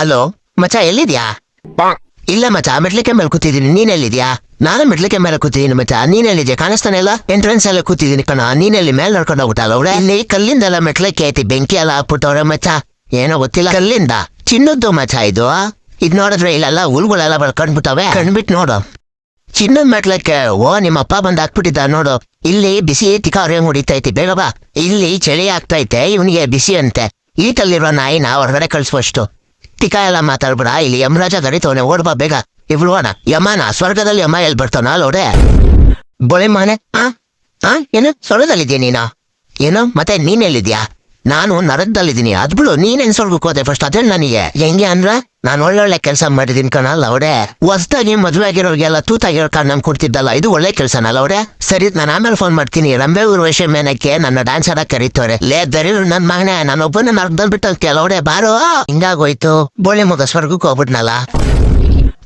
Hello ಮಚ ಎಲ್ಲಿದ್ಯಾ? ಇಲ್ಲ ಮಚ ಮೆಟ್ಲಿಕೆ ಮೇಲೆ ಕೂತಿದ್ದೀನಿ. ನೀನ್ ಎಲ್ಲಿದ್ಯಾ? ನಾನು ಮೆಟ್ಲಿಕೆ ಮೇಲೆ ಕೂತಿದ್ದೀನಿ ಮಚ ನೀನ್ ಎಲ್ಲಿದ್ಯಾ? ಕಾಣಿಸ್ತಾನೆ ಇಲ್ಲ? ಎಂಟ್ರೆನ್ಸ್ ಎಲ್ಲ ಕೂತಿದ್ದೀನಿ ಕಣ. ನೀನೆಲ್ಲಿ ಮೇಲೆ ನಡ್ಕೊಂಡು ಅವ್ರೆ ಇಲ್ಲಿ ಕಲ್ಲಿಂದೆಲ್ಲ ಮೆಟ್ಲಕ್ಕೆ ಐತಿ ಬೆಂಕಿ ಎಲ್ಲ ಹಾಕ್ಬಿಟ್ಟವ್ರೆ ಮಚ ಏನೋ ಗೊತ್ತಿಲ್ಲ. ಕಲ್ಲಿಂದ? ಚಿನ್ನದ್ದು ಮಚ ಇದು ಇದ್ ನೋಡಿದ್ರೆ ಇಲ್ಲೆಲ್ಲ ಹುಲ್ಗಳೆಲ್ಲ ಕಣ್ಬಿಟ್ಟವೆ ಕಣ್ಬಿಟ್ಟು ನೋಡು. ಚಿನ್ನದ ಮೆಟ್ಲಕ್ಕೆ ಓ ನಿಮ್ಮ ಅಪ್ಪ ಬಂದು ಹಾಕ್ಬಿಟ್ಟಿದ್ದ ನೋಡು. ಇಲ್ಲಿ ಬಿಸಿ ಹೊಡೆಯಂಗ್ ಹೊಡಿತೈತಿ ಬೇಗ ಬಾ. ಇಲ್ಲಿ ಚಳಿ ಆಗ್ತೈತೆ ಇವನಿಗೆ ಬಿಸಿ ಅಂತೆ. ಈಟಲ್ಲಿರೋ ನಾಯಿನ ಹೊರಗಡೆ ಕಳ್ಸುವಷ್ಟು. ತಿಕ್ಕ ಎಲ್ಲ ಮಾತಾಡ್ಬಿಡ ಇಲ್ಲಿ ಯಮರಾಜ ಗಡಿತವನೆ ಓಡ್ಬಾ ಬೇಗ ಇವ್ರು ಹೋಣ ಯಮನ ಸ್ವರ್ಗದಲ್ಲಿ ಯಮ ಎಲ್ಲಿ ಬರ್ತಾನ ಅಲ್ಲೋಡೆ ಬೊಳೆ ಮಾನೆ ಆ ಏನು ಸ್ವರ್ಗದಲ್ಲಿದ್ಯಾ ನೀನು ಏನು ಮತ್ತೆ ನೀನ್ ಎಲ್ಲಿದ್ಯಾ ನಾನು ನರಕದಲ್ಲಿದ್ದೀನಿ. ಅದ್ಬಿಡು ನೀನೇನ್ ಸ್ವರ್ಗಕ್ಕೆ ಹೋದೆ ಫಸ್ಟ್ ಅದೇ ನನಗೆ. ಹೆಂಗೆ ಅಂದ್ರ, ನಾನು ಒಳ್ಳೊಳ್ಳೆ ಕೆಲಸ ಮಾಡಿದೀನಿ ಕಣಲ್ಲ ಅವಡೆ ಹೊಸ್ದಾಗಿ ಮದುವೆ ಆಗಿರೋರಿಗೆಲ್ಲ ತೂತಾಗಿರೋ ಕಾರಣ ನಮ್ಗೆ ಕೊಡ್ತಿದ್ದಲ್ಲ, ಇದು ಒಳ್ಳೆ ಕೆಲಸನಲ್ಲ ಅವಡೆ ಸರಿ, ನಾನು ಆಮೇಲೆ ಫೋನ್ ಮಾಡ್ತೀನಿ. ರಂಬೆ ಊರ್ವಶಿ ಮೇನಕ್ಕೆ ನನ್ನ ಡ್ಯಾನ್ಸರ ಕರೀತವ್ರೆ. ಲೇ ದರಿ ನನ್ ಮಗನೇ ನಾನೊಬ್ಬನ ನರ್ಕದಲ್ಲಿ ಬಿಟ್ಟು ಕೆಲವಡೆ ಬಾರೋ. ಹಿಂಗಾಗೋಯ್ತು ಬೋಳಿ ಮಗ ಸ್ವರ್ಗಕ್ಕೆ ಹೋಗ್ಬಿಟ್ನಲ್ಲ.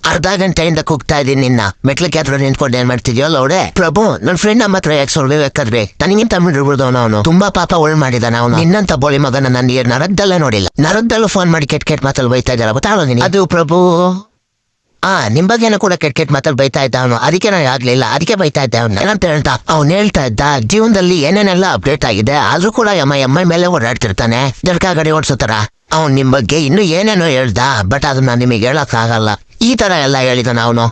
ಅರ್ಧ ಗಂಟೆಯಿಂದ ಕೂಗ್ತಾ ಇದ್ದೀನಿ ನಿನ್ನ. ಮೆಟ್ಲ ಕ್ಯಾತ್ರ ನಿಂತ್ಕೊಂಡು ಏನ್ ಮಾಡ್ತಿದ್ಯೋ ಲೌಡೆ? ಪ್ರಭು ನನ್ ಫ್ರೆಂಡ್ ನಮ್ಮ ಹತ್ರ ಯಾಕೆ ಸೊಳ್ಬೇಕಾದ್ರೆ ನನಗಿಂತ ಮಿಡ್ಬಿಡ್ದವನು ಅವನು ತುಂಬಾ ಪಾಪ ಒಳ್ ಮಾಡಿದಾನ ಅವನು ನಿನ್ನಂತ ಬೋಳಿ ಮಗನ ನನ್ನ ಈ ನರದ್ದಲ್ಲ ನೋಡಿಲ್ಲ. ನರದ್ದಲ್ಲೂ ಫೋನ್ ಮಾಡಿ ಕೆಟ್ ಕೆಟ್ ಮಾತಲ್ಲಿ ಬೈತಾ ಇದ್ದಾರ ಗೊತ್ತಾಳೋ ನೀನು ಅದು ಪ್ರಭು. ಆ ನಿಮ್ ಬಗ್ಗೆನೂ ಕೂಡ ಕೆಟ್ ಕೆಟ್ ಮಾತಲ್ಲಿ ಬೈತಾ ಇದ್ದ ಅವನು. ಅದಕ್ಕೆ ನಾನು ಆಗ್ಲಿಲ್ಲ. ಅದಕ್ಕೆ ಬೈತಾ ಇದ್ದೆ ಅವ್ನ ಏನಂತ ಹೇಳ್ತಾ? ಅವ್ನು ಹೇಳ್ತಾ ಇದ್ದ ಜೀವನದಲ್ಲಿ ಏನೇನೆಲ್ಲ ಅಪ್ಡೇಟ್ ಆಗಿದೆ ಆದ್ರೂ ಕೂಡ ಎಮ್ಮ ಎಮ್ಮ ಮೇಲೆ ಓಡಾಡ್ತಿರ್ತಾನೆ. ಜಡ್ಕ ಗಾಡಿ ಓಡಿಸೋತರ ಅವ್ನು ನಿಮ್ ಬಗ್ಗೆ ಇನ್ನೂ ಏನೇನೋ ಹೇಳ್ದ ಬಟ್ ಅದನ್ನ ನಿಮಗೆ ಹೇಳಕ್ ಆಗಲ್ಲ ಈ ತರ ಎಲ್ಲ ಹೇಳಿದಾನ ಅವನು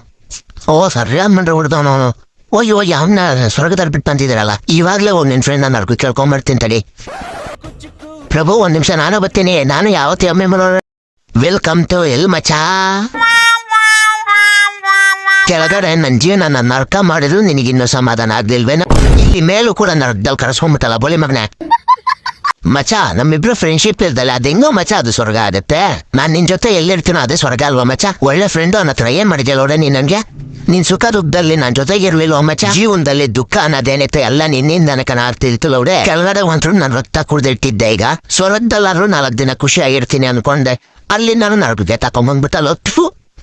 ಓ ಸರಿಯಾದ ಮಂಡ್ರೆ ಹೊಡ್ದವನು ಅವನು ಓಯ್ ಓಯ್ ಅವನ್ನ ಸ್ವರ್ಗದಲ್ಲಿ ಬಂದಿದ್ದೀರಲ್ಲ. ಇವಾಗಲೇ ಹೋಗಿ ನಿನ್ನ ಫ್ರೆಂಡ್ ನಾನು ಕೇಳ್ಕೊಂಬರ್ತೀನಿ ತಡಿ. ಪ್ರಭು, ಒಂದ್ ನಿಮಿಷ, ನಾನು ಬರ್ತೀನಿ. ನಾನು ಯಾವತ್ತೇ ಒಮ್ಮೆ ವೆಲ್ಕಮ್ ಟು ಎಲ್ ಮಚಾ ಕೆಳಗಡೆ ನನ್ನ ಜೀವನ ನರ್ಕ ಮಾಡಿದ್ರು, ನಿನಗಿನ್ನೂ ಸಮಾಧಾನ ಆಗ್ಲಿಲ್ವೇನ. ಇಲ್ಲಿ ಮೇಲೂ ಕೂಡ ನರ್ಕದಲ್ಲಿ ಕರೆಸ್ಕೊಂಡ್ಬಿಟ್ಟಲ್ಲ ಬೋಲಿ ಮಗನೆ. ಮಚ ನಮ್ಮಿಬ್ರು ಫ್ರೆಂಡ್ಶಿಪ್ ಇರ್ದಲ್ಲ ಅದು ಹೆಂಗೋ ಮಚ ಅದು ಸ್ವರ್ಗ ಆಗುತ್ತೆ ನಾನು ನಿನ್ ಜೊತೆ ಎಲ್ಲಿರ್ತೀನೋ ಅದೇ ಸ್ವರ್ಗ ಅಲ್ವಾ ಮಚ ಒಳ್ಳೆ ಫ್ರೆಂಡ್ ಅವನ ಹತ್ರ ಏನ್ ಮಾಡಿದ್ಯಾ ನೋಡ ನೀನ್ ನನ್ಗೆ ನಿನ್ ಸುಖ ದುಃಖದಲ್ಲಿ ನಾನ್ ಜೊತೆಗಿರ್ಲಿಲ್ವ ಮಚ ಜೀವನದಲ್ಲಿ ದುಃಖ ಅನ್ನೋದೇನೈತೆ ಎಲ್ಲ ನಿನ್ನಿಂದ ನನಗೆ ಆಗ್ತಿತ್ತು ಲೌಡೆ ಕೆಳಗಡೆ ಒಂದ್ರು ನಾನು ರಕ್ತ ಕುಡ್ದಿಟ್ಟಿದ್ದೆ ಈಗ ಸ್ವರ್ಗದಲ್ಲಾದ್ರೂ ನಾಲ್ಕು ದಿನ ಖುಷಿಯಾಗಿರ್ತೀನಿ ಅನ್ಕೊಂಡೆ ಅಲ್ಲಿ ನಾನು ನರ್ಗಗೆ ತಕೊಂಬಂದ್ಬಿಟ್ಟಲ್ಲ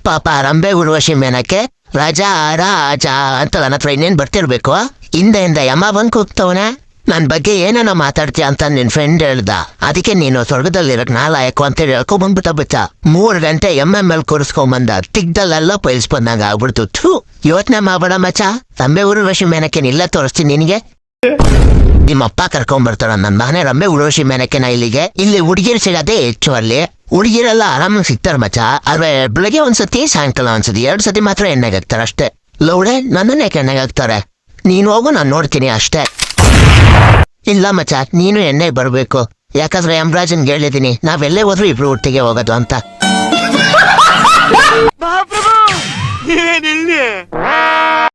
ಪಾಪ ರಂಬೆ ಉರ್ವಶಿ ಮೇನಕ್ಕೆ ರಾಜಾ ರಾಜ ಅಂತ ನನ್ನ ಹತ್ರ ಇನ್ನೇನ್ ಬರ್ತಿರ್ಬೇಕು ಹಿಂದೆಯಿಂದ ಯಮ ಬಂದ್ ಕೂಗ್ತವನೆ ನನ್ ಬಗ್ಗೆ ಏನೇನ ಮಾತಾಡ್ತೀಯ ಅಂತ ನಿನ್ ಫ್ರೆಂಡ್ ಹೇಳ್ದ. ಅದಕ್ಕೆ ನೀನು ಸ್ವರ್ಗದಲ್ಲಿರಕ್ ನಾಲಾಯಕು ಅಂತ ಹೇಳ್ಕೊ ಬಂದ್ಬಿಟ್ಟ ಬಿಟ್ಟ. ಮೂರು ಗಂಟೆ ಎಂ ಎಂ ಎಲ್ ಕೂರಿಸ್ಕೊಂಬಂದ ತಿಗ್ದಲ್ಲೆಲ್ಲ ಪೈಲ್ಸ್ ಬಂದಂಗ ಆಗ್ಬಿಡ್ತು. ಥೂ, ಯೋಚನೆ ಮಾಡ್ಬೇಡ ಮಚ ತಂಬೆ ಉರ್ವಶಿ ಮೇನಕ್ಕೆ ಇಲ್ಲ ತೋರಿಸ್ತೀನಿ ನಿನಗೆ. ನಿಮ್ಮಪ್ಪ ಕರ್ಕೊಂಡ್ ನನ್ನ ಮಗನೇ ರಂಬೆ ಉರ್ವಶಿ ನಾ ಇಲ್ಲಿಗೆ. ಇಲ್ಲಿ ಹುಡುಗಿರ್ ಸಿಗದೆ ಹೆಚ್ಚು ಅಲ್ಲಿ. ಹುಡುಗಿರೆಲ್ಲ ಆರಾಮಾಗಿ ಸಿಗ್ತಾರ ಮಚ ಆದ್ರೆ ಬೆಳಗ್ಗೆ ಒಂದ್ಸತಿ, ಸಾಯಂಕಾಲ ಒಂದ್ಸತಿ, ಎರಡು ಸತಿ ಮಾತ್ರ ಎಣ್ಣೆಗೆ ಹಾಕ್ತಾರೆ ಅಷ್ಟೇ. ಲೌಡೆ ನನ್ನನ್ನೇ ಕೆಣ್ಣೆಗೆ ಹಾಕ್ತಾರೆ? ನೀನು ಹೋಗು, ನಾನು ನೋಡ್ತೀನಿ ಅಷ್ಟೇ. ಇಲ್ಲ ಮಚ ನೀನು ಎಣ್ಣೆ ಬರ್ಬೇಕು. ಯಾಕಂದ್ರೆ ಯಮರಾಜನ್ಗೆ ಹೇಳಿದೀನಿ ನಾವೆಲ್ಲೇ ಹೋದ್ರು ಇಬ್ರು ಒಟ್ಟಿಗೆ ಹೋಗೋದು ಅಂತ.